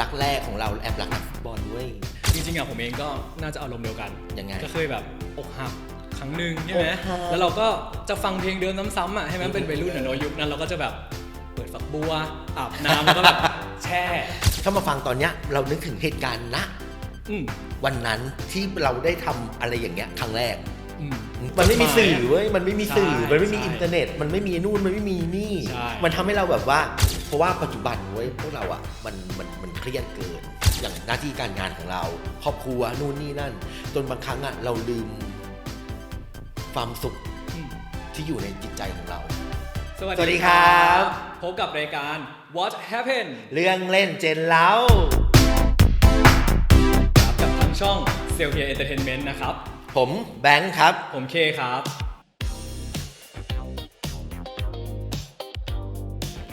รักแรกของเราแอบรักนักฟุตบอลเว้ย จริงๆอะผมเองก็น่าจะอารมณ์เดียวกันยังไงก็เคยแบบอกหักครั้งหนึ่งใช่ไหมอกหักแล้วเราก็จะฟังเพลงเดิมซ้ำๆอะให้มันเป็นวัยรุ่นอะเนอะยุคนั้นเราก็จะแบบเปิดฝักบัวอาบน้ำแล้วก็แบบ แช่ถ้ามาฟังตอนเนี้ยเรานึกถึงเหตุการณ์ณอืมวันนั้นที่เราได้ทำอะไรอย่างเงี้ยครั้งแรก อืม มันไม่มีสื่อเว้ย มันไม่มีสื่อ ใช่มันไม่มีใช่อินเทอร์เน็ต มันไม่มีนู่น มันไม่มีนี่ ใช่ มันทำให้เราแบบว่า เพราะว่าปัจจุบันเว้ยพวกเราอะ มันมันมันเครียดเกิน อย่างหน้าที่การงานของเรา ครอบครัวนู่นนี่นั่น จนบางครั้งอะเราลืม ความสุขอืมที่อยู่ในจิตใจของเรา สวัสสวัสดีครับ พบกับรายการ What Happened เรื่องเล่นเจนเล้า ครับกับทางช่อง s e l f i a Entertainment นะครับ ผมแบงค์ครับ ผมเคครับ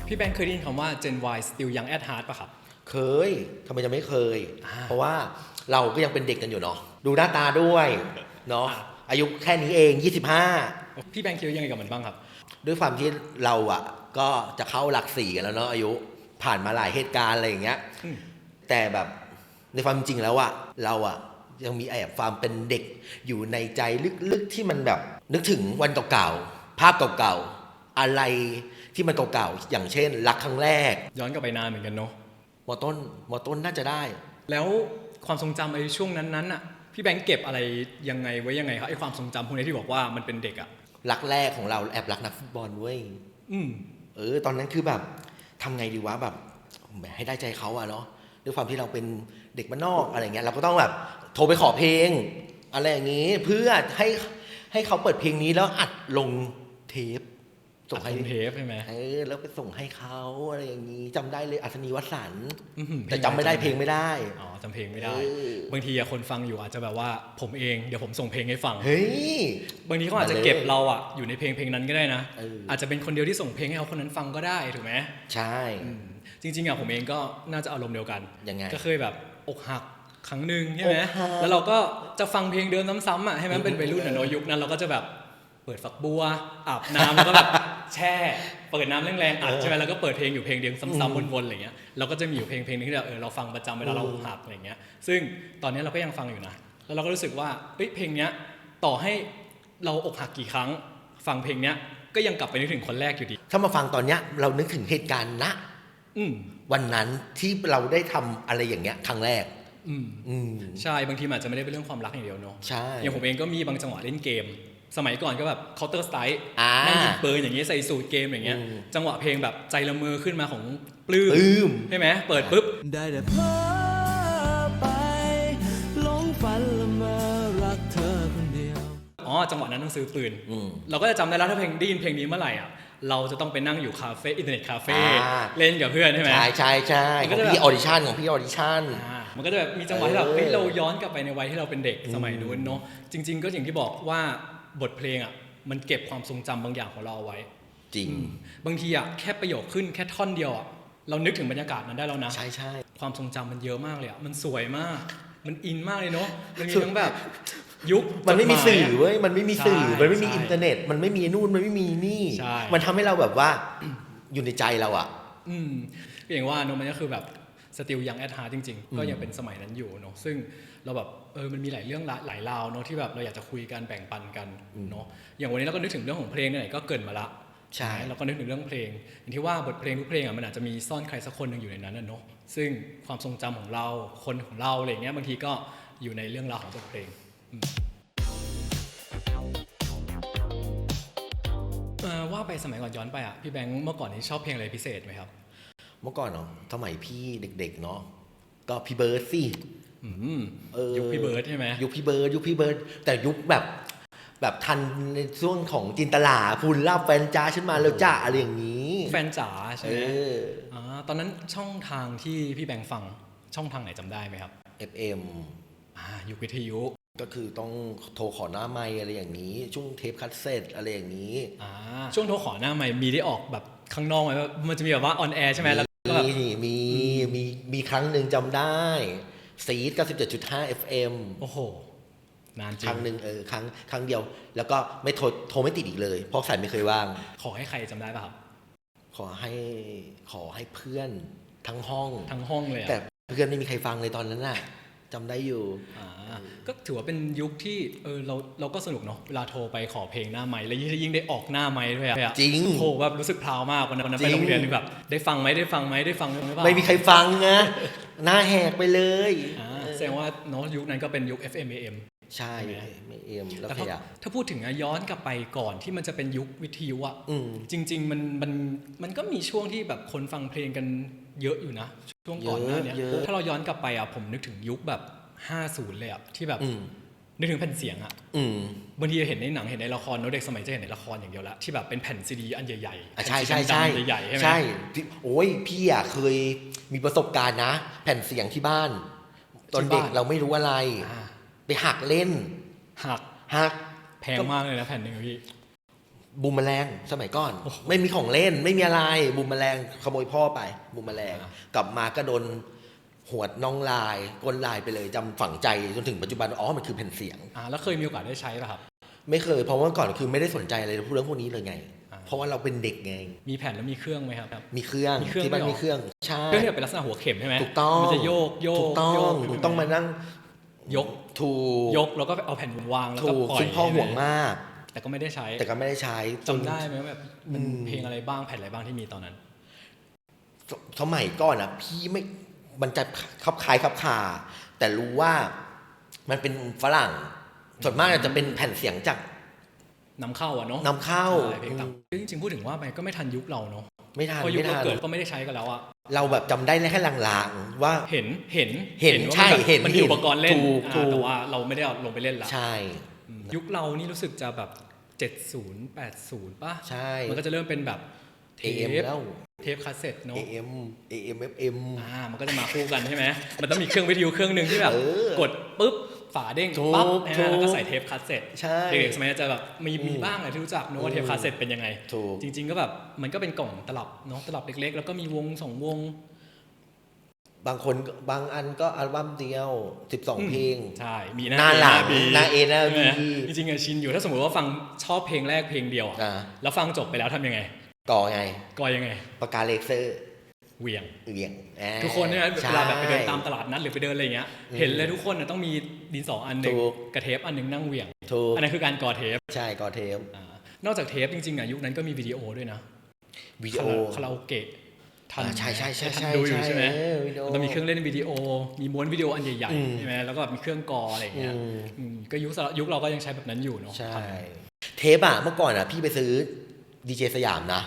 พี่แบงค์เคยได้ยินคำว่า Gen Y still young at heart ป่ะครับ เคยทำไมจะไม่เคย อ่า เพราะว่าเราก็ยังเป็นเด็กกันอยู่เนาะดูหน้าตาด้วยเนาะอ่าอายุแค่นี้เอง 25 พี่แบงค์คิดว่ายังไงกับมันบ้างครับ ด้วยความที่เราอะก็จะเข้าหลักสี่กันแล้วเนาะอายุผ่านมาหลายเหตุการณ์อะไรอย่างเงี้ย อืม แต่แบบในความจริงแล้วอะเราอะ ยังมีแอบความเป็นเด็กอยู่ในใจลึกๆที่มันแบบ นึกถึงวันเก่าๆภาพเก่าๆอะไรที่มันเก่าๆอย่างเช่น รักครั้งแรก ย้อนกลับไปนานเหมือนกันเนาะมอต้นมอต้นน่าจะได้ แล้วความทรงจำไอ้ช่วงนั้นๆอะพี่แบงค์เก็บอะไรยังไงไว้ยังไงครับไอ้ความทรงจำพวกนี้ที่บอกว่ามันเป็นเด็กอะรักแรกของเราแอบรักนักฟุตบอลเว้ยอืมเออ ตอนนั้นคือแบบทำไงดีวะแบบแหมให้ได้ใจเขาอะเนาะด้วยความที่เราเป็นเด็กบ้านนอกอะไรเงี้ยเราก็ต้องแบบ โทรไปขอเพลง อะไรอย่างงี้ เพื่อให้ให้เขาเปิดเพลงนี้แล้วอัดลงเทปส่งให้อัดลงเทปใช่ไหมเออแล้วไปส่งให้เขาอะไรอย่างงี้จำได้เลยอัศนีวสันต์อื้อหือแต่จำไม่ได้เพลงไม่ได้อ๋อจำเพลงไม่ได้เออบางทีอะคนฟังอยู่อาจจะแบบว่าผมเองเดี๋ยวผมส่งเพลงให้ฟังเฮ้ยบางทีเขาอาจจะมาเลยเก็บเราอะอยู่ในเพลงเพลงนั้นก็ได้นะเออออาจจะเป็นคนเดียวที่ส่งเพลงให้เขาคนนั้นฟังก็ได้ถูกไหมใช่อืมจริงๆอะผมเองก็น่าจะอารมณ์เดียวกันยังไงก็เคยแบบอกหัก ครั้งหนึ่งใช่ไหมอกหักแล้วเราก็จะฟังเพลงเดิมซ้ำๆอะให้มันเป็นวัยรุ่นอะเนอะยุคนั้นเราก็จะแบบเปิดฝักบัวอาบน้ำแล้วก็แบบแช่เปิดน้ำแรงๆอัดใช่ไหมแล้วก็เปิดเพลงอยู่เพลงเดียวซ้ำๆวนๆอะไรเงี้ยเราก็จะมีอยู่เพลงเพลงนึงที่เราเออเราฟังประจำเวลาเราอกหักอะไรเงี้ย ซึ่งตอนนี้เราก็ยังฟังอยู่นะแล้วเราก็รู้สึกว่าเอ้ยเพลงเนี้ยต่อให้เราอกหักกี่ครั้ง ฟังเพลงเนี้ยก็ยังกลับไปนึกถึงคนแรกอยู่ดี ถ้ามาฟังตอนเนี้ยเรานึกถึงเหตุการณ์ณอืมวันนั้นที่เราได้ทำอะไรอย่างเงี้ยครั้งแรก อืมอืม ใช่บางทีมันอาจจะไม่ได้เป็นเรื่องความรักอย่างเดียวเนาะใช่ อย่างผมเองก็มีบางจังหวะเล่นเกม สมัยก่อนก็แบบ counter strike อ่านั่งยิงปืนอย่างเงี้ยใส่สูตรเกมอย่างเงี้ยอืม จังหวะเพลงแบบใจละเมอขึ้นมาของปลื้มปื้มใช่ไหมเปิดปุ๊บ ได้แต่เพ้อไปหลงฝันละเมอรักเธอคนเดียว อ๋อ จังหวะนั้นต้องซื้อปืน อืมเราก็จะจำได้แล้วถ้าเพลงได้ยินเพลงนี้เมื่อไหร่อะ เราจะต้องไปนั่งอยู่คาเฟ่อินเทอร์เน็ตคาเฟ่อ่า เล่นกับเพื่อนใช่ไหม ใช่ใช่ใช่มันขก็องจะแบบ พี่ออดิชั่นของพี่ออดิชั่น อ่า มันก็จะแบบมีจังหวะที่แบบเออเฮ้ยเราย้อนกลับไปในวัยที่เราเป็นเด็กสมัยอืมนู้นเนาะจริง ๆ ก็อย่างที่บอกว่าบทเพลงอะมันเก็บความทรงจำบางอย่างของเราเอาไว้ จริง บางทีอะแค่ประโยคขึ้นแค่ท่อนเดียวอะเรานึกถึงบรรยากาศนั้นได้แล้วนะ ใช่ใช่ ความทรงจำมันเยอะมากเลยอะ มันสวยมาก มันอินมากเลยเนาะ มันมีทั้งแบบ ยุคมันไม่มีจดหายสื่ออะเว้ย มันไม่มีสื่อ ใช่มันไม่มีใช่อินเทอร์เน็ต มันไม่มีนู่น มันไม่มีนี่ ใช่ มันทำให้เราแบบว่าอยู่ในใจเราอะอืมก็อย่างว่าเนอะมันก็คือแบบ สติลยังแอดฮาร์จริงอืมๆก็ยังเป็นสมัยนั้นอยู่เนาะซึ่งเราแบบเออมันมีหลายเรื่องหลายหลายราวเนาะที่แบบเราอยากจะคุยกันแบ่งปันกันเนาะอย่างวันนี้เราก็นึกถึงเรื่องของเพลงเนี่ยก็เกรินมาละใช่เราก็นึกถึงเรื่องเพลงอย่างที่ว่าบทเพลงทุกเพลงอะมันอาจจะมีซ่อนใครสักคนหนึ่งอยู่ในนั้นนะเนาะซึ่งความทรงจำของเราคนของเราอะไรอย่างเงี้ยบางทีก็อยู่ในเรื่องราวของบทเพลงอืมเอ่อว่าไปสมัยก่อนย้อนไปอะพี่แบงค์เมื่อก่อนนี้ชอบเพลงอะไรพิเศษไหมครับ เมื่อก่อนเนาะสมัยพี่เด็ก ๆ เนาะก็พี่เบิร์ดสิอืมเออยุคพี่เบิร์ดใช่ไหมยุคพี่เบิร์ดยุคพี่เบิร์ดแต่ยุคแบบ แบบทันในช่วงของจินตลาพูนล่าแฟนจ้าขึ้นมาแล้วจ้าอะไรอย่างนี้ แฟนจ๋าใช่เอไหมออ่าตอนนั้นช่องทางที่พี่แบงค์ฟังช่องทางไหนจำได้ไหมครับ FM อ่ายุควิทยุก็คือต้องโทรขอหน้าไมค์อะไรอย่างนี้ ช่วงเทปคัสเซ็ตอะไรอย่างนี้อ่าช่วงโทรขอหน้าใหม่มีได้ออกแบบข้างนอกไหมว่ามันจะมีแบบว่าออนแอร์ใช่ไหมแล้วก็แบบ มีมีมีมีครั้งหนึ่งจำได้ซีด97.5 FM โอ้โห นานจริครั้งหนึ่งเออครั้งครั้งเดียว แล้วก็ไม่โทรโทรไม่ติดอีกเลย เพราะสายไม่เคยว่าง ขอให้ใครจำได้ป่ะครับ ขอให้ขอให้เพื่อนทั้งห้อง ทั้งห้องเลยอะแต่เพื่อนไม่มีใครฟังเลยตอนนั้นน่ะ จำได้อยู่อ่าก็ถือว่าเป็นยุคที่เออเราเราก็สนุกเนาะเวลาโทรไปขอเพลงหน้าไม้แล้วยิ่งยิ่งได้ออกหน้าไม้ด้วยอะจริงโหแบบรู้สึกพราวมากวันนั้นวันนั้นจริไปงโรงเรียนนี่แบบได้ฟังไหมได้ฟังไหมได้ฟังหรือเปล่าไม่มีใครฟังนะหน้าแหกไปเลยอ่าแสดงว่าเนาะยุคนั้นก็เป็นยุค FM AM ใช่ใช่ไหมไม่เอ็มแล้วแต่ขถ้ายับถ้าพูดถึงอะย้อนกลับไปก่อนที่มันจะเป็นยุควิทยุอะอืมจริง ๆ มันมันมันก็มีช่วงที่แบบคนฟังเพลงกันเยอะอยู่นะ ช่วงก่อนหน้าเนี้ยเยอะเยอะถ้าเราย้อนกลับไปอะผมนึกถึงยุคแบบ 50 เลยอะที่แบบอืมนึกถึงแผ่นเสียงอะอืมบางทีเห็นในหนังเห็นในละครเนอะเด็กสมัยจะเห็นในละครอย่างเดียวละที่แบบเป็นแผ่นซีดีอันใหญ่ๆอะใช่แผ่นใช่ซีดีใช่ดำๆใหญ่ๆใช่ไหมใช่ที่โอ้ยพี่อะเคยมีประสบการณ์นะ แผ่นเสียงที่บ้าน ตอนเด็กเราไม่รู้อะไรอ่า ไปหักเล่น หักหัก แพงมากเลยนะแผ่นหนึ่งอะพี่บูมแมลงสมัยก่อนโอ้โหไม่มีของเล่นไม่มีอะไรบูมแมลงขโมยพ่อไปบูมแมลงอ่ากลับมาก็โดนหวดน้องลายก้นลายไปเลยจำฝังใจจนถึงปัจจุบันอ๋อมันคือแผ่นเสียงอ่าแล้วเคยมีโอกาสได้ใช้ป่ะครับ ไม่เคยเพราะว่าก่อนคือไม่ได้สนใจอะไรเรื่องพวกนี้เลยไงอ่าเพราะว่าเราเป็นเด็กไง มีแผ่นแล้วมีเครื่องไหมครับ มีเครื่องมีเครื่องที่บ้านด้วยเหรอมีเครื่องใช่เครื่องเนี่ยเป็นลักษณะหัวเข็มใช่ไหมถูกต้องมันจะโยกโยกถูกต้องโยกถูกต้องมานั่งยก ถูกยกแล้วก็เอาแผ่นวางแล้วก็ถูกปล่อยซึ่งพ่อห่วงมาก แต่ก็ไม่ได้ใช้แต่ก็ไม่ได้ใช้จำได้ไหมว่าแบบมันอืม เพลงอะไรบ้างแผ่นอะไรบ้างที่มีตอนนั้น สสมัยก่อนอะ พี่ไม่มันจะคับคล้ายคับคาแต่รู้ว่ามันเป็นฝรั่งส่วนมากจะเป็นแผ่นเสียงจากนำเข้าอะเนาะนำเข้า ใช่เพลงต่างซึ่งจริงๆพูดถึงว่ามันก็ไม่ทันยุคเราเนาะ ไม่ทันเพราะยุคไม่เราทันเกิดก็ไม่ได้ใช้กันแล้วอะเราแบบจำได้แค่ลางๆว่า เห็นเห็นเห็นว่าใช่มันแบบเห็นมันมีเห็นอุปกรณ์เล่นถูกอ่าถูก แต่ว่าเราไม่ได้เอาลงไปเล่นละใช่ อืมยุคเรานี่รู้สึกจะแบบ 70 80 ป่ะใช่ มันก็จะเริ่มเป็นแบบเท AM ปแล้ว เทปคาสเซ็ตเนาะ AM AM FM อ่ามันก็จะมาคู่กันใช่ไหม มันต้องมีเครื่องวิทยุเครื่องหนึ่งที่แบบ เออกดปุ๊บ ฝาเด้งถูกปั๊บนะถูฮะกแล้วก็ใส่เทปคาสเซ็ตใช่เด็กๆสมัยนี้จะแบบมีมีอืมบ้างแหละที่รู้จักเนอะว่าเทปคาสเซ็ตเป็นยังไง ถูก จริง ๆ ก็แบบมันก็เป็นกล่องตลับเนาะตลับเล็ก ๆ แล้วก็มีวงสองวง บางคนก็บางอันก็อัลบั้มเดียว 12 เพลง ใช่ มีหน้าหลังบีหน้า A หน้า B จริงๆอะชินอยู่ถ้าสมมติว่าฟังชอบเพลงแรกเพลงเดียวอะอ่า แล้วฟังจบไปแล้วทำยังไง ต่อไงก็ยังไง ปากกาเลเซอร์ เหวียง เหวี่ยงอ่าทุกคนเนี่ยเวใช่ลาแบบไปเดินตามตลาดนัดหรือไปเดินอะไรอย่างเงี้ยอืมเห็นเลยทุกคนน่ะต้องมีดินสออันหนึ่งถูก กระเทปอันหนึ่งนั่งเหวี่ยง ถูกอันนั้นคือการกอเทปใช่กอเทปอ่านอกจากเทปจริงๆอะยุคนั้นก็มีวิดีโอด้วยนะวิดีโอ คาราโอเกะทันอ่าใช่ใช่ใช่ทันใช่ดูอยู่ใช่ไหมเออวิดีโอมันต้องมีเครื่องเล่นวิดีโอ มีม้วนวิดีโออันใหญ่อืมๆใช่ไหมแล้วก็แบบมีเครื่องกออะไรอย่างเงี้ยอืม อืมก็ยุคสยุคเราก็ยังใช้แบบนั้นอยู่เนาะใช่ ทันเทปอะเมื่อก่อนอะพี่ไปซื้อดีเจสยามนะ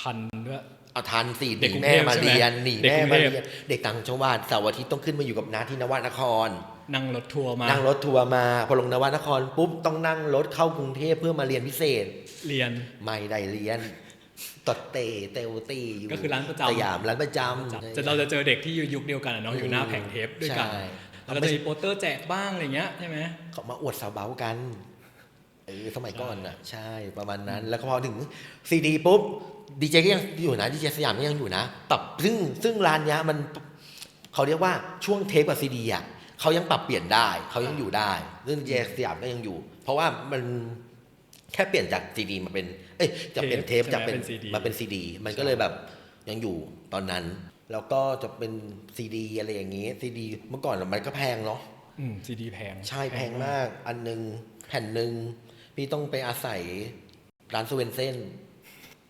ทันด้วย เอาทันสิหเด็กนีกรุงแม่เทพมาใช่ไหมเรียนหนีเด็กแม่กรุงมาเทพ เรียนเด็กต่างจังหวัดเสาร์อาทิตย์ต้องขึ้นมาอยู่กับน้าที่นวนคร นั่งรถทัวร์มานั่งรถทัวร์มาพอลงนวนครปุ๊บต้องนั่งรถเข้ากรุงเทพเพื่อมาเรียนพิเศษ เรียน ไม่ได้เรียนตดเตะเตวตีอยู่ก็คือร้านประจำ สยามร้านประจำ จะเราจะเจอเด็กที่อยู่ยุคเดียวกันอะเนาะอยู่หน้าแผงเทปด้วยกันใช่ แล้วก็จะมีโปสเตอร์แจกบ้างอะไรเงี้ยใช่ไหม เขามาอวดสาวเบากันเออสมัยก่อนอะ ใช่ประมาณนั้น แล้วก็พอถึงซีดีปุ๊บ ดีเจก็ยังอยู่นะดีเจสยามก็ยังอยู่นะปรับซึ่งซึ่งร้านเนี้ยมันเขาเรียกว่าช่วงเทปกับซีดีอะเขายังปรับเปลี่ยนได้เขายังอยู่ได้ซึ่งดีเจสยามก็ยังอยู่ เพราะว่ามันแค่เปลี่ยนจากซีดีมาเป็น เอ้ยจะเป็นเทปใช่ไหมจากเป็นเป็น CD มาเป็นซีดี มันก็เลยแบบยังอยู่ตอนนั้น แล้วก็จะเป็นซีดีอะไรอย่างงี้ซีดีเมื่อก่อนมันก็แพงเนาะอืมซีดีแพง ใช่แพงมาก อันหนึ่งแผ่นหนึ่งพี่ต้องไปอาศัยร้านสเวนเซน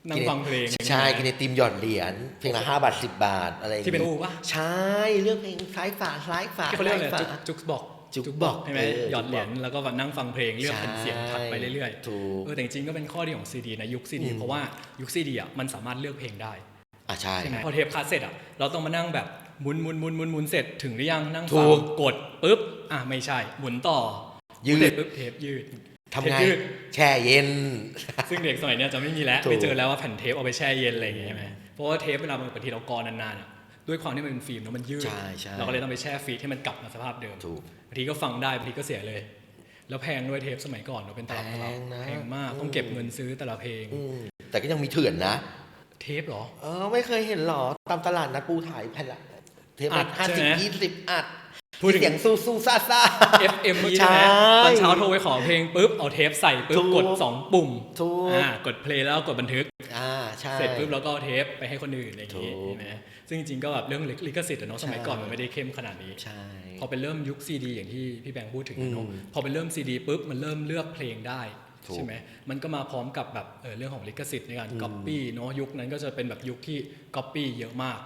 นั่งฟังเพลงใช่กินไอติมหยอดเหรียญเพลงละห้าบาทสิบบาทอะไรอย่างที่เป็นงี้ตู้ปะใช่เรื่องเพลงซ้ายฝาซ้ายฝาที่เขาเรียกอะไรซ้จุกฝาจุกบอกจุกบอกใช่ไหมเออหยอดเหรียญจุกบอกแล้วก็แบบนั่งฟังเพลงเลือกเป็นเสียงถัดไปเรื่อยถูกๆเออแต่จริงๆก็เป็นข้อดีของซีดีนะยุคซีดีอืมเพราะว่ายุคซีดีอะมันสามารถเลือกเพลงได้อะใช่ใช่ไหมพอเทปคาสเซ็ตอะเราต้องมานั่งแบบหมุนหมุนหมุนหมุนหมุนเสร็จถึงหรือยังนั่งถูฟังกกดปุ๊บอะไม่ใช่หมุนต่อยืดเสร็จปุ๊บเทปยืด ทำเทปไงยืดแช่เย็น ซึ่งเด็กสมัยเนี้ยจะไม่มีแล้วถูกไม่เจอแล้วว่าแผ่นเทปเอาไปแช่เย็นอะไรอย่างเงี้ยใช่ไหมเพราะว่าเทปเวลาบางทีเรากรอนานๆอะด้วยความที่มันเป็นฟิล์มแล้วมันยืดใช่ใช่เราก็เลยต้องไปแช่ฟรีซให้มันกลับมาสภาพเดิมถูกบางทีก็ฟังได้บางทีก็เสียเลย แล้วแพงด้วยเทปสมัยก่อนเราเป็นตลับตลับแพงนะแพงมากต้องเก็บเงินซื้อแต่ละเพลงอืมแต่ก็ยังมีเถื่อนนะ เทปเหรอเออไม่เคยเห็นหรอตามตลาดนัดปูถ่ายแผ่นละเทปอัละดห้าใช่สิบไหมยี่สิบอัด พูดถึง เสียงสู้สู้ซ่าซ่า FM เมื่อกี้ใช่ใช่ไหมตอนเช้าโทรไปขอเพลงปุ๊บ เอาเทปใส่ปุ๊บถูกกดสองปุ่มถูกอ่ากดเพลย์แล้วกดบันทึกอ่าอ่าใช่ เสร็จปุ๊บแล้วก็เอาเทปไปให้คนอื่นอะไรอย่างงี้ถูกใช่ไหมซึ่งจริงๆก็แบบเรื่องลิขสิทธิ์อะเนาะสมัยก่อนใช่มันไม่ได้เข้มขนาดนี้ ใช่ พอเป็นเริ่มยุคซีดีอย่างที่พี่แบงค์พูดถึงอะเนาะอืมพอเป็นเริ่มซีดีปุ๊บมันเริ่มเลือกเพลงได้ถูก ใช่ไหมมันก็มาพร้อมกับแบบเออเรื่องของลิขสิทธิ์ในการอืมก๊อปปี้เนาะยุคนั้นก็จะเป็นแบบยุคที่ก๊อปปี้เยอะมาก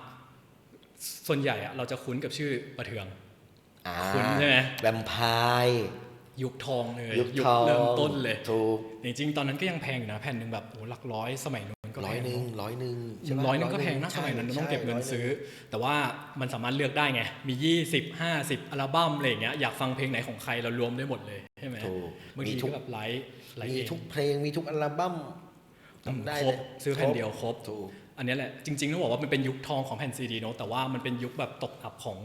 ส่วนใหญ่อะเราจะคุ้นกับชื่อประเทืองอ่า คุ้นใช่ไหมแวมไพร์ยุคทองเลยยุคทองเริ่มต้นเลยถูกจริงๆตอนนั้นก็ยังแพงอยู่นะแผ่นหนึ่งแบบโอ้หลักร้อยสมัยนู้นก็ร้แพอยงหนึ่งเนอะร้อยหนึ่งใช่ปะร้อยหนึงก็แพงนะใช่สมัยนั้นต้องใช่เก็บเงินร้ยหซื้อ แต่ว่ามันสามารถเลือกได้ไง มี 20 50 อัลบั้มอะไรอย่างเงี้ยอยากฟังเพลงไหนของใครเรารวมได้หมดเลยใช่ไหมถูกบางมีทีทุก็กแบบไลฟ์ไลฟ์มีเองทุกเพลงมีทุกอัลบั้มอืมจำได้ครเลบยซื้อแผ่นเดียวครบถูก อันเนี้ยแหละจริงๆต้องบอกว่ามันเป็นยุคทองของแผ่นซีดีเนอะแต่ว่ามันเป็นยุคแบบตกอับของ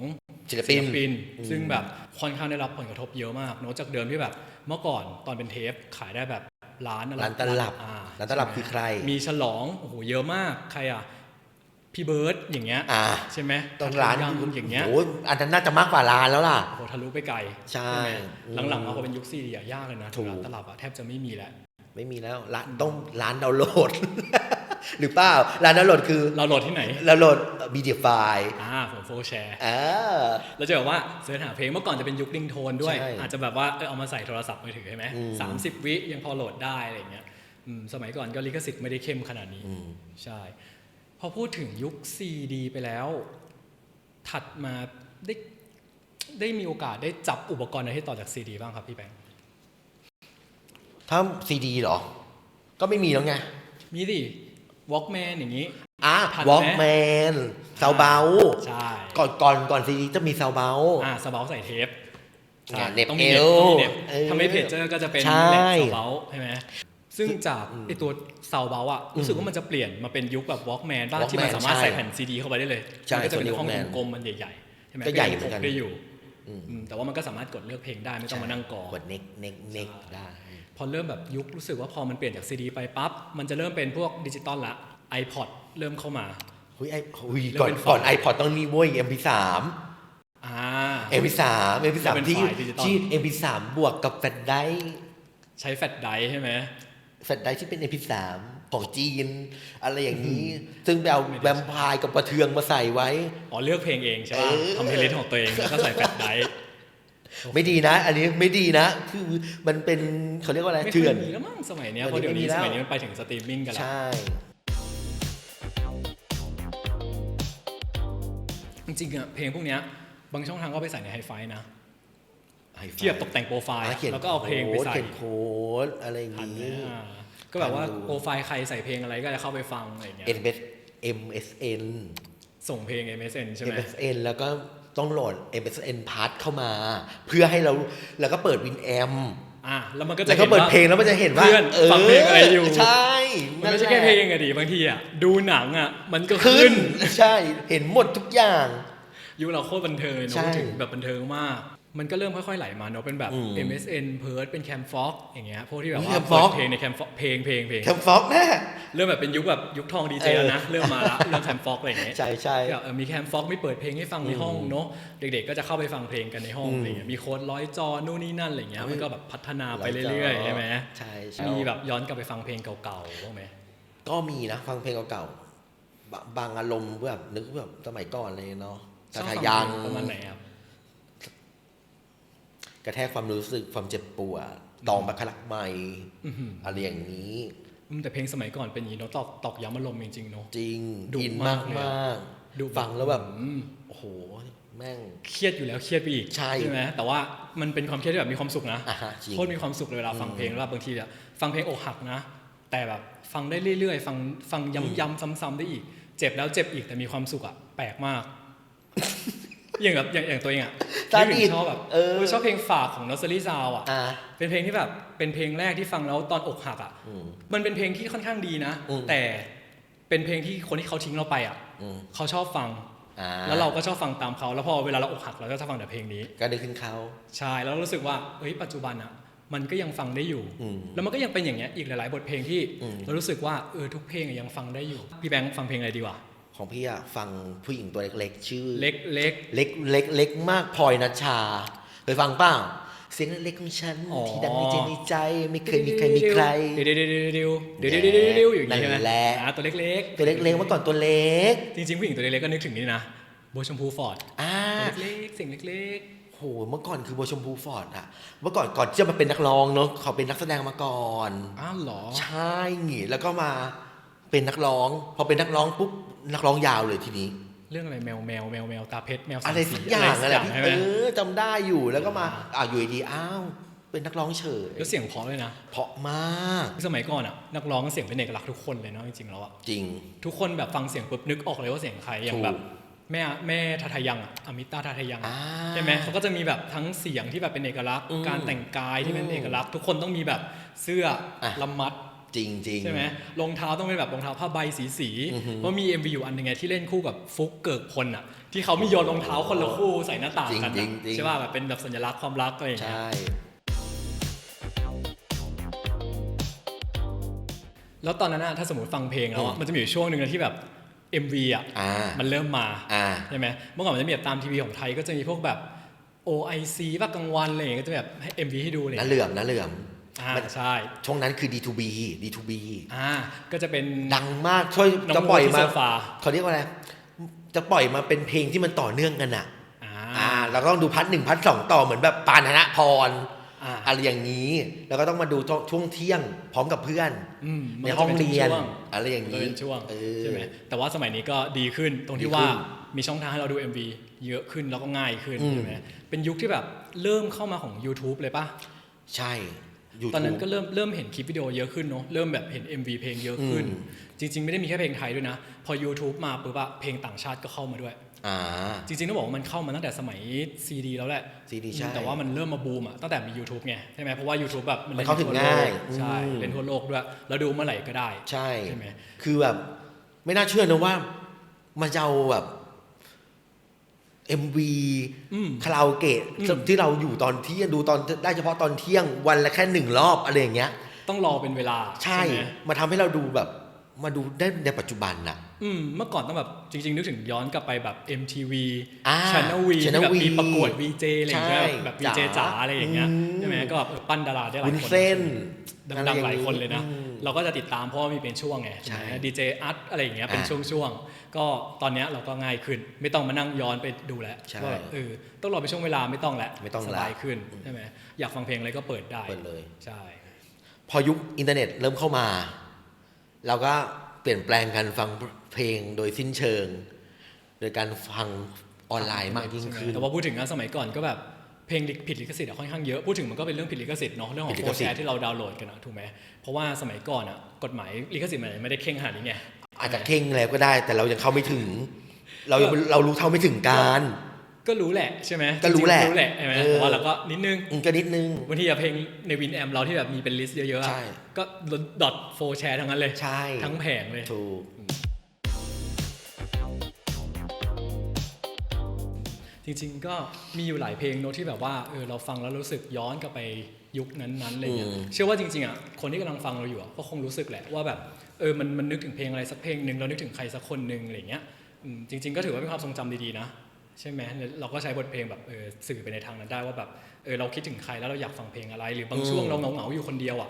ศิลปินปิน ซึ่งแบบค่อนข้างได้รับผลกระทบเยอะมากเนอะจากเดิมที่แบบเมื่อก่อนตอนเป็นเทปขายได้แบบล้านอะไรร้านตลับอ่ร้านตลับใช่ไหมคือใคร มีฉลองโอ้โหเยอะมากใครอะพี่เบิร์ดอย่างเงี้ยอ่าใช่ไหมต้องร้านยังอย่างเงี้ยโอ้อันนั้นน่าจะมากกว่าร้านแล้วล่ะโอ้โหทะลุไปไกลใช่ไหมอืมหลังๆมาพอเป็นยุคซีดีอะยากเลยนะถูกร้านตลับอะแทบจะไม่มีแล้วไม่มีแล้วร้านต้องร้านดาวน์โหลด หรือเปล่าร้านดาวน์โหลดคือเราโหลดที่ไหนดาวน์โหลดมีเดียไฟล์อ่าผมโฟแชร์อ่าเราจะแบบว่าเสิร์ชหาเพลงเมื่อก่อนจะเป็นยุคลิงโทนด้วยใช่อาจจะแบบว่าเออเอามาใส่โทรศัพท์มือถือใช่ไหมอืมสามสิบวิยังพอโหลดได้อะไรอย่างเงี้ยอืมสมัยก่อนก็ลิขสิทธิ์ไม่ได้เข้มขนาดนี้อืมใช่พอพูดถึงยุคซีดีไปแล้ว ถัดมาได้ได้มีโอกาสได้จับอุปกรณ์อะไรที่ต่อจากซีดีบ้างครับพี่แบงค์ถ้าซีดีเหรอ ก็ไม่มีแล้วไง มีดิ วอล์กแมนอย่างนี้ อะทันไหม วอล์กแมนซาวเบาใช่ก่อนก่อนก่อนซีดีจะมีซาวเบา อ่าสเบาใส่เทปอ่าเหน็บต้องมีเอเน็บวต้องมีเน็บเออถ้าไม่เพจเจอร์ก็จะเป็นใช่แหลกสเบาใช่ไหมซึ่งจากอืมไอตัวเซาเบาอะรู้สึกว่ามันจะเปลี่ยนมาเป็นยุคแบบวอล์กแมนบ้าง Walkman ที่มันสามารถใช่ใส่แผ่นซีดีเข้าไปได้เลยใช่มันก็จะเป็นตัวนี้ห้อง Walkman กลมๆมันใหญ่ๆใช่ไหมก็ใหญ่ยังเหมือนกันพได้อยู่อืมอืมแต่ว่ามันก็สามารถกดเลือกเพลงได้ไม่ต้องมานั่งกรอกกดเน็กเน็กเน็กได้ พอเริ่มแบบยุครู้สึกว่าพอมันเปลี่ยนจากซีดีไปปั๊บมันจะเริ่มเป็นพวกดิจิตอลละ iPod เริ่มเข้ามาหุยไอหุยแล้วก่อนเป็นก่อนไฟล์ไอพอดต้องนี่เว้ย MP3 อ่า MP3 MP3 แล้วเป็นที่ไฟล์ดิจิตอลที่ MP3 บวกกับแฟลชไดร์ใช้แฟลชไดรฟ์ใช่ไหมแฟลชไดร์ที่เป็น MP3 ของจีน อะไรอย่างนี้ ซึ่งไปเอาแวมไพร์กับประเทืองมาใส่ไว้ อ๋อ เลือกเพลงเองใช่ป่ะเออทำเพลย์ลิสต์ของตัวเอง แล้วก็ใส่แฟลชไดรฟ์ ไม่ดีนะ อันนี้ไม่ดีนะ คือมันเป็นเขาเรียกว่าอะไรไม่เคเถื่อยนมีแล้วมั้งสมัยเนี้ยวันเพราะนี้เดี๋ยวนี้ไม่มีแล้สวมัยนี้มันไปถึงสตรีมมิ่งกันแล้วใช่จริงๆอะเพลงพวกเนี้ยบางช่องทางก็ไปใส่ในไฮไฟนะ Hi-Fi ที่แบบตกแต่งโปรไฟล์อะขียนแล้วก็เอาเพลงไปใส่โค้ดเขียนโค้ดอะไรอย่างทันไหมนี้อ่าก็แบบว่าทันดูโปรไฟล์ใครใส่เพลงอะไรก็จะเข้าไปฟังอะไรอย่างเงี้ย MS MSN ส่งเพลง MSN ใช่ไหม MSN แล้วก็ ต้องโหลด MSN Part เข้ามา เพื่อให้เราแล้วก็เปิด Winamp อ่าแล้วมันก็จะแล้วก็เปิดห็นว่าเพลงแล้วมันจะเห็นว่าเพื่อนฟังเพลงอะไรอยู่ใช่มันไม่ใช่แค่เพลงอะดิบางทีอะดูหนังอะมันก็ขึ้ขึ้นนใช่เห็นหมดทุกอย่างยุคเราโคตรบันเทิงเลยใช่เนาะถึงแบบบันเทิงมาก มันก็เริ่มค่อยๆไหลมาเนาะเป็นแบบอืม MSN เพิร์ดเป็นแคมฟ็อกอย่างเงี้ยพวกที่แบบอุ๊ยว่า Camfog เปิดเพลงในแคมฟ็อกเพลงเพลงเพลงแคมฟ็อกแน่เริ่มแบบเป็นยุคแบบยุคทองดีเจเออแล้วนะเริ่มมาละเริ่มแคมฟ็อกอะไรอย่างเงี้ยใช่ใช่ที่แบบเออมีแคมฟ็อกไม่เปิดเพลงให้ฟังในห้องเนาะเด็กๆ ก็จะเข้าไปฟังเพลงกันในห้องอืมอะไรเงี้ยมีโค้ดร้อยจอนู่นนี่นั่นอะไรเงี้ยเฮ้ยมันก็แบบพัฒนาไปเรื่อยๆใช่ไหมใช่ใช่มีแบบย้อนกลับไปฟังเพลงเก่าๆบ้างไหมก็มีนะฟังเพลงเก่าๆบะบางอารมณ์แบบนึกแบบสมัยก่อนเลยเนาะชอบทาฟังยังเพลงประมาณไหนครับ กระแทกความรู้สึกความเจ็บปวดตองบัคลักใหม่อื้อหืออะไรอย่างนี้อืมแต่เพลงสมัยก่อนเป็นอย่างนี้เนาะตอกตอกย้ำอารมณ์จริงๆเนาะจริงดุอินมามากกเลยมากดูฟังแล้วแบบอืมโอ้โหแม่งเครียดอยู่แล้วเครียดไปอีกใช่ไหมแต่ว่ามันเป็นความเครียดที่แบบมีความสุขนะอะฮะจริงโคตรมีความสุขเลยเวลาฟังเพลงแล้วบางทีอะฟังเพลงอกหักนะ แต่แบบฟังได้เรื่อยๆ ฟังฟังย้ำๆซ้ำๆได้อีก เจ็บแล้วเจ็บอีกแต่มีความสุขอะแปลกมาก อย่างแบบอย่างอย่างตัวเองอะตานึกดีถึงชอบแบบเออชอบเพลงฝากของนอสเซอรี่ซาวอะอะ เป็นเพลงที่แบบเป็นเพลงแรกที่ฟังแล้วตอนอกหักอะอืมมันเป็นเพลงที่ค่อนข้างดีนะอืมแต่เป็นเพลงที่คนที่เขาทิ้งเราไปอะอืมเขาชอบฟังอ่าแล้วเราก็ชอบฟังตามเขา แล้วพอเวลาเราอกหักเราก็จะฟังแต่เพลงนี้ก็นึกขึ้นเขาใช่แล้วรู้สึกว่าเฮ้ยปัจจุบันอะมันก็ยังฟังได้อยู่อืมแล้วมันก็ยังเป็นอย่างเงี้ยอีกหลาย ๆ บทเพลงที่อืมเรารู้สึกว่าเออทุกเพลงอะยังฟังได้อยู่ พี่แบงค์ฟังเพลงอะไรดีวะ ของพี่อะฟังผู้หญิงตัวเล็กๆ ชื่อ เล็กเล็ก เล็กเล็กเล็กมากพลอยนัชชาเคยฟังเปล่าเสียงเล็กๆของฉันอ๋อ ที่ดังในใจในใจไม่เคยมีใครมีใคร เดี๋ยวเดี๋ยวเดี๋ยวเดี๋ยวเดี๋ยวเดี๋ยวเดี๋ยวเดี๋ยวเดี๋ยวอย่างงี้ใช่ไหมนั่นแหละ อ่าตัวเล็กๆตัวเล็กๆเมื่อก่อนตัวเล็กจริงๆผู้หญิงตัวเล็กๆก็นึกถึงนี่นะโบชมพูฟอร์ดอ่าตัวเล็กๆเสียงเล็กโหเมื่อก่อนคือโบวชมพูฟอร์ดอะเมื่อก่อนก่อนที่จะมาเป็นนักร้องเนาะเขาเป็นนักแสดงมาก่อน ๆอ้าวเหรอ ใช่งี้แล้วก็มา เป็นนักร้อง พอเป็นนักร้องปุ๊บนักร้องยาวเลยทีนี้ เรื่องอะไรแมวแมวแมวแมวตาเพชรแมวสามอะไรสีสักอย่างสัอะไรพี่ใช่ไหเอมอจำได้อยู่แล้วก็มาอ่าอยู่ดีๆอ้าวเป็นนักร้องเฉยแล้วเสียงเพราะเลยนะเพราะมากสมัยก่อนอะนักร้องเสียงเป็นเอกลักษณ์ทุกคนเลยเนาะจริงๆแล้วอะจริง ทุกคนแบบฟังเสียงปุ๊บนึกออกเลยว่าเสียงใครอย่างถูกแบบแม่แม่ทาทายังอะอมิตาทาทายังอ่าใช่ไหมเขาก็จะมีแบบทั้งเสียงที่แบบเป็นเอกลักษณ์อืมการแต่งกายที่เป็นเอกลักษณ์ ทุกคนต้องมีแบบเสื้ออะลำมัด จริงจริงใช่ไหมรองเท้าต้องเป็นแบบรองเท้าผ้าใบสีสีๆอือหือเพราะมี MV อยู่อันหนึงไงที่เล่นคู่กับฟุกเกิกพลอะที่เขามีโยนรองเท้าคนละคู่ใส่หน้าต่างกันจริอะงๆจริงใช่ป่ะแบบเป็นแบบสัญลักษณ์ความรักอะไรอย่างเงี้ยใช่แล้วตอนนั้นอะถ้าสมมติฟังเพลงแล้วอะมันจะมีอยู่ช่วงหนึ่งนะที่แบบ MV อะอ่ามันเริ่มมาอ่าใช่ไหมเมื่อก่อนมันจะมีแบบตามทีวีของไทยก็จะมีพวกแบบ OIC ว่ากลางวันอะไรอย่างเงี้ยก็จะแบบให้ MV ให้ดูเลยน้าเหลื่อมน้าเหลื่อมอ่ามัน ใช่ช่วงนั้นคือ D2B D2B อ่าก็จะเป็นดังมากช่วยน้องจะปล่อยโมที่มาโซฟาเขาเรียกว่าอะไรจะปล่อยมาเป็นเพลงที่มันต่อเนื่องกันอะอ่าอ่าเราก็ต้องดูพัทหนึ่งพัทสองต่อเหมือนแบบปานธนพรอ่าอะไรอย่างนี้ แล้วก็ต้องมาดูช่วงเที่ยงพร้อมกับเพื่อนอืมในมัก็ห้องจะป็เรียนช่วงอะไรอย่างก็นี้เป็นช่วงเออใช่ไหมแต่ว่าสมัยนี้ก็ดีขึ้นตรงดีที่ขึ้นว่ามีช่องทางให้เราดู MV เยอะขึ้นแล้วก็ง่ายขึ้นอืมใช่ไหมเป็นยุคที่แบบเริ่มเข้ามาของ YouTube เลยปะใช่ยู ตอนนั้นทูบก็เริ่มเริ่มเห็นคลิปวิดีโอเยอะขึ้นเนาะเริ่มแบบเห็น MV เพลงเยอะขึ้นอืมจริง ๆ ไม่ได้มีแค่เพลงไทยด้วยนะ พอ YouTube มาปุ๊บอะเพลงต่างชาติก็เข้ามาด้วยอ่าจริงๆต้องบอกว่ามันเข้ามาตั้งแต่สมัย CD แล้วแหละ CD ใช่แต่ว่ามันเริ่มมาบูมอะตั้งแต่มี YouTube ไงใช่ไหมเพราะว่า YouTube แบบมันเข้าถึงง่ายใช่อืมเล่นทั่วโลกด้วยแล้วดูเมื่อไหร่ก็ได้ ใช่ใช่ไหมคือแบบไม่น่าเชื่อนะว่ามันจะเอาแบบ MV อืมคาราโอเกะอืมที่เราอยู่ตอนเที่ยงดูตอนได้เฉพาะตอนเที่ยงวันละแค่หนึ่งรอบอะไรอย่างเงี้ย ต้องรอเป็นเวลา ใช่ไหมมาทำให้เราดูแบบมาดูได้ในปัจจุบันน่ะ อืม เมื่อก่อนต้องแบบจริง ๆ นึกถึงย้อนกลับไปแบบ MTV อ่า Channel V ที่ Channel แบบ V มีประกวด VJ อะไรอย่างเงี้ยใช่แบบ VJ จ๋าอะไรอย่างเงี้ยอืมใช่ไหมก็แบบเออปั้นดาราได้หลาวุ้ยนคนเส้นดังๆหลายคนเลยนะอืม เราก็จะติดตามเพราะว่ามีเป็นช่วงไงใช่ดีเจอัดอะไรอย่างเงี้ยเป็นอ่าช่วงๆก็ตอนเนี้ยเราก็ง่ายขึ้น ไม่ต้องมานั่งย้อนไปดูแล้วใช่ว่าเออต้องรอไปช่วงเวลาไม่ต้องแล้วไม่ต้องสละบายขึ้นใช่ไหมอยากฟังเพลงอะไรก็เปิดได้เปิดเลย ใช่ พอยุคอินเทอร์เน็ตเริ่มเข้ามา เราก็เปลี่ยนแปลงการฟังเพลงโดยสิ้นเชิง โดยการฟังออนไลน์มากยิ่งขึ้น แต่ว่าพูดถึงงานสมัยก่อนก็แบบ เพลงผิดลิขสิทธิ์อะค่อนข้างเยอะพูดถึงมันก็เป็นเรื่องผิดลิขสิทธิ์เนาะเรื่องของผิดลิโฟขร์สิทแชธิ์ร์ที่เราดาวน์โหลดกันอะถูกไหมเพราะว่าสมัยก่อนอะกฎหมายลิขสิทธิ์มันไม่ได้เข่งขนาดนี้ไงอาจจะเข่งแล้วก็ได้ แต่เรายังเข้าไม่ถึง เรายังเรารู้เท่าไม่ถึงการก็รู้แหละใช่ไหมก็รู้แหละจงๆรู้แหละใช่ไหมเออแต่ว่าเราก็นิดนึงอืมก็นิดนึงบางทีอะเพลงในวินแอมเราที่แบบมีเป็นลิสต์เยอะๆอะใช่ก็ดอทโฟร์แชร์ทั้งนั้นเลยใช่ทั้งแผงเลยถูก จริง ๆ ก็มีอยู่หลายเพลงเนอะที่แบบว่าเออเราฟังแล้วรู้สึกย้อนกลับไปยุคนั้นๆอะไรเงี้ยอืมเชื่อว่าจริงๆอะคนที่กำลังฟังเราอยู่อะก็คงรู้สึกแหละว่าแบบเออมันมันนึกถึงเพลงอะไรสักเพลงหนึ่งเรานึกถึงใครสักคนหนึ่งอะไรเงี้ยอืมจริง ๆ ก็ถือว่าเป็นความทรงจำดีๆนะใช่ไหมแล้วเราก็ใช้บทเพลงแบบเออสื่อไปในทางนั้นได้ว่าแบบเออเราคิดถึงใครแล้วเราอยากฟังเพลงอะไร หรือบางช่วงเราเหงาๆอยู่คนเดียวอะ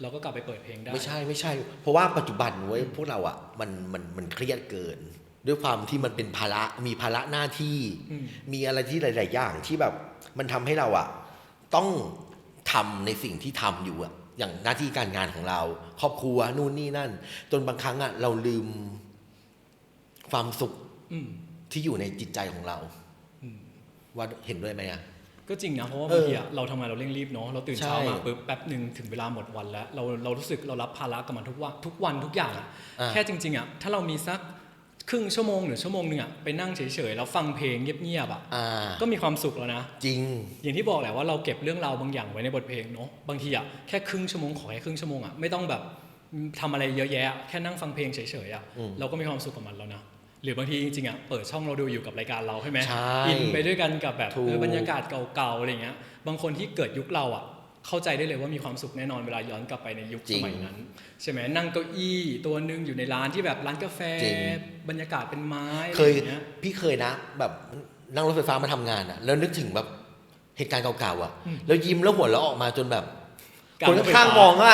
เราก็กลับไปเปิดเพลงได้ไม่ใช่ไม่ใช่ เพราะว่าปัจจุบันเว้ยพวกเราอะมันมันมันเครียดเกิน ด้วยความที่มันเป็นภาระมีภาระหน้าที่อืมมีอะไรที่หลาย ๆ อย่างที่แบบมันทำให้เราอะต้องทำในสิ่งที่ทำอยู่อะอย่างหน้าที่การงานของเรา ครอบครัวนู่นนี่นั่น จนบางครั้งอะเราลืมความสุขอืมที่อยู่ในจิตใจของเราอืมว่าเห็นด้วยไหมอะก็จริงนะเพราะว่าเออบางทีอะเราทำงานเราเร่งรีบเนาะเราตื่นเช้าใช่มาปุ๊บแป๊บหนึ่งถึงเวลาหมดวันแล้ว เราเรารู้สึกเรารับภาระกับมันทุกวันทุกวันทุกอย่างอะอะแค่จริงๆอะถ้าเรามีสัก ครึ่งชั่วโมงหรือชั่วโมงหนึ่งอะไปนั่งเฉยๆแล้วฟังเพลงเงียบๆอะอ่าก็มีความสุขแล้วนะ จริง อย่างที่บอกแหละว่าเราเก็บเรื่องราวบางอย่างไว้ในบทเพลงเนาะบางทีอะแค่ครึ่งชั่วโมงขอแค่ครึ่งชั่วโมงอะไม่ต้องแบบทำอะไรเยอะแยะ แค่นั่งฟังเพลงเฉยๆอะอืมเราก็มีความสุขกับมันแล้วนะหรือบางทีจริงๆอะเปิดช่องเราดูอยู่กับรายการเราใช่ไหมใช่อินไปด้วยกันกับแบบถูก เออบรรยากาศเก่าๆอะไรเงี้ยบางคนที่เกิดยุคเราอะ เข้าใจได้เลยว่ามีความสุขแน่นอนเวลาย้อนกลับไปในยุคจริสงมัยนั้น ใช่ไหมนั่งเก้าอี้ตัวหนึ่งอยู่ในร้านที่แบบร้านกาแฟจริงบรรยากาศเป็นไม้เคยอะไรางเงี้ยพี่เคยนะ แบบนั่งรถไฟฟ้ามาทำงานอะแล้วนึกถึงแบบเหตุการณ์เก่าๆอะ แล้วยิ้มแล้วหัวเราะออกมาจนแบบกลางคนรถไฟข้างฟ้าๆมองว่า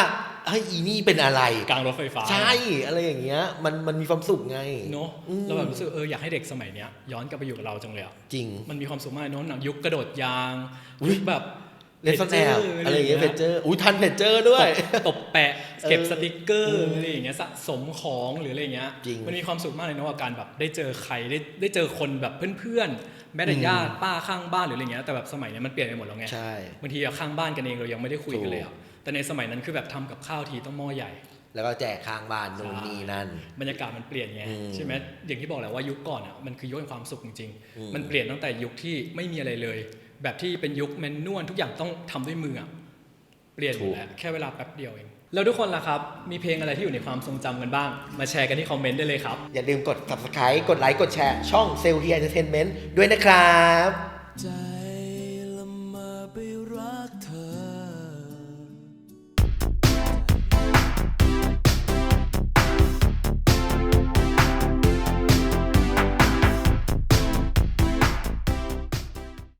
เฮ้ยอีนี่เป็นอะไรกลางรถไฟฟ้า ใช่อะไรอย่างเงี้ยมันมันมีความสุขไงเนาะอืมเราแบบรู้สึกเอออยากให้เด็กสมัยเนี้ยย้อนกลับไปอยู่กับเราจังเลยอะจริง มันมีความสุขมากเนอะหนังยุคกระโดดยางอุ๊ยยุคแบบ เล่นซ่อนแอบอะไรอย่างเงี้ยเพจเจอร์อุ้ยทันเพจเจอร์ด้วย ตบตบแปะเก็บเออสติกเกอร์อืมอะไรอย่างเงี้ยสะสมของหรืออะไรอย่างเงี้ยจริงมันมีความสุขมากเลยนะว่าการแบบได้เจอใครได้ได้เจอคนแบบเพื่อนๆแม้แต่ญาติป้าข้างบ้านหรืออะไรเงี้ยแต่แบบสมัยเนี้ยมันเปลี่ยนไปหมดแล้วไงใช่บางทีอะข้างบ้านกันเองเรายังไม่ได้คุยกันเลยอะถูกแต่ในสมัยนั้นคือแบบทำกับข้าวทีต้องหม้อใหญ่ แล้วก็แจกข้างบ้านโน่นนี่นั่นบรรยากาศมันเปลี่ยนไงอืมใช่ไหมอย่างที่บอกแหละว่ายุคก่อนอะมันคือยุคแห่งความสุขจริงอืมๆมันเปลี่ยนตั้งแต่ยุคที่ไม่มีอะไรเลย แบบที่เป็นยุคแมนนวลทุกอย่างต้องทำด้วยมืออะเปลี่ยนหมดแล้วแค่เวลาแป๊บเดียวเอง แล้วทุกคนล่ะครับ มีเพลงอะไรที่อยู่ในความทรงจำกันบ้าง มาแชร์กันที่คอมเมนต์ได้เลยครับ อย่าลืมกด subscribe กดไลค์กดแชร์ ช่อง s e l l Here Entertainment ด้วยนะครับ